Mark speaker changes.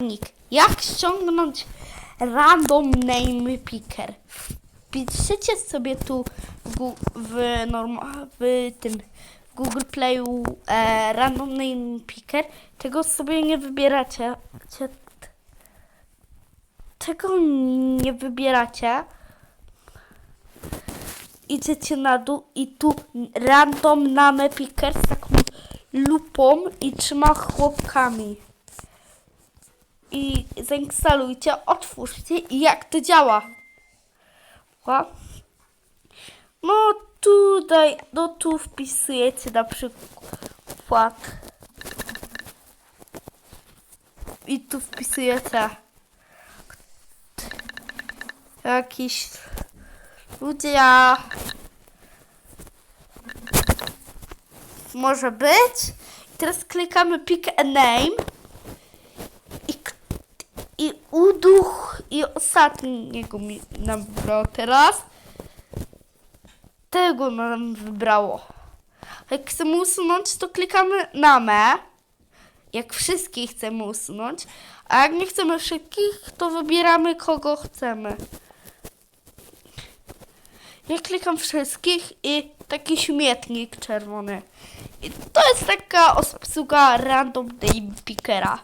Speaker 1: Nik. Jak ściągnąć random name picker? Wpiszcie sobie tu w, w, norma, w tym w Google Playu e, random name picker. Tego sobie nie wybieracie. Cie- Tego nie wybieracie. Idziecie na dół i tu random name picker z taką lupą i trzema chłopkami i zainstalujcie, otwórzcie i jak to działa. Ła. No tutaj, no tu wpisujecie na przykład i tu wpisujecie jakiś ludzie może być. Teraz klikamy pick a name uduch i ostatniego mi nam wybrało teraz. Tego nam wybrało. Jak chcemy usunąć, to klikamy na me. Jak wszystkich chcemy usunąć. A jak nie chcemy wszystkich, to wybieramy kogo chcemy. Ja klikam wszystkich i taki śmietnik czerwony. I to jest taka obsługa random name pickera.